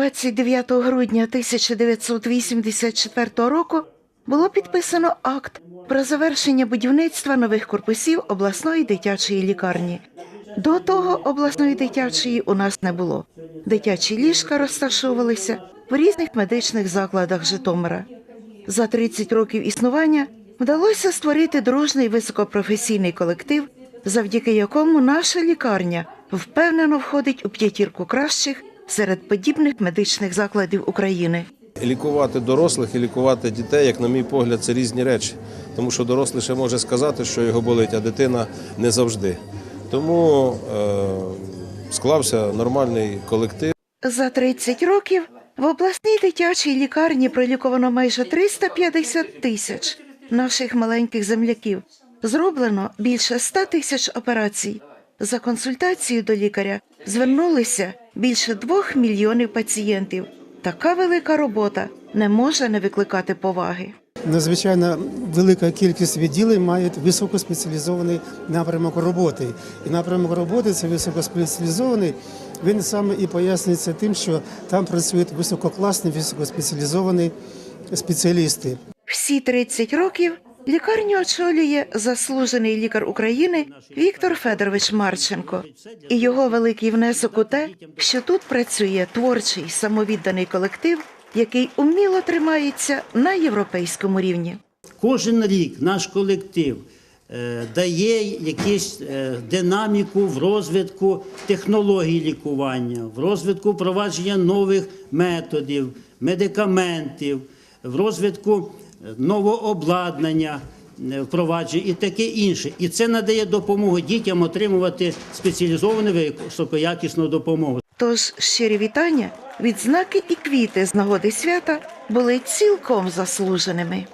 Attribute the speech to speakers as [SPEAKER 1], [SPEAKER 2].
[SPEAKER 1] 29 грудня 1984 року було підписано акт про завершення будівництва нових корпусів обласної дитячої лікарні. До того обласної дитячої у нас не було. Дитячі ліжка розташовувалися в різних медичних закладах Житомира. За 30 років існування вдалося створити дружний високопрофесійний колектив, завдяки якому наша лікарня впевнено входить у п'ятірку кращих серед подібних медичних закладів України.
[SPEAKER 2] Лікувати дорослих і лікувати дітей, як на мій погляд, це різні речі. Тому що дорослий ще може сказати, що його болить, а дитина не завжди. Тому е, склався нормальний колектив.
[SPEAKER 1] За 30 років в обласній дитячій лікарні проліковано майже 350 тисяч наших маленьких земляків. Зроблено більше 100 тисяч операцій. За консультацією до лікаря звернулися більше двох мільйонів пацієнтів. Така велика робота не може не викликати поваги.
[SPEAKER 3] Надзвичайно велика кількість відділень має високоспеціалізований напрямок роботи. І напрямок роботи це високоспеціалізований. Він саме і пояснюється тим, що там працюють висококласні, високоспеціалізовані спеціалісти.
[SPEAKER 1] Всі 30 років лікарню очолює заслужений лікар України Віктор Федорович Марченко. І його великий внесок у те, що тут працює творчий самовідданий колектив, який уміло тримається на європейському рівні.
[SPEAKER 4] Кожен рік наш колектив е, дає якусь е, динаміку в розвитку технологій лікування, в розвитку впровадження нових методів, медикаментів, в розвитку впроваджує е, впровадження і таке інше. І це надає допомогу дітям отримувати спеціалізовану високоякісну допомогу.
[SPEAKER 1] Тож щирі вітання, відзнаки і квіти з нагоди свята були цілком заслуженими.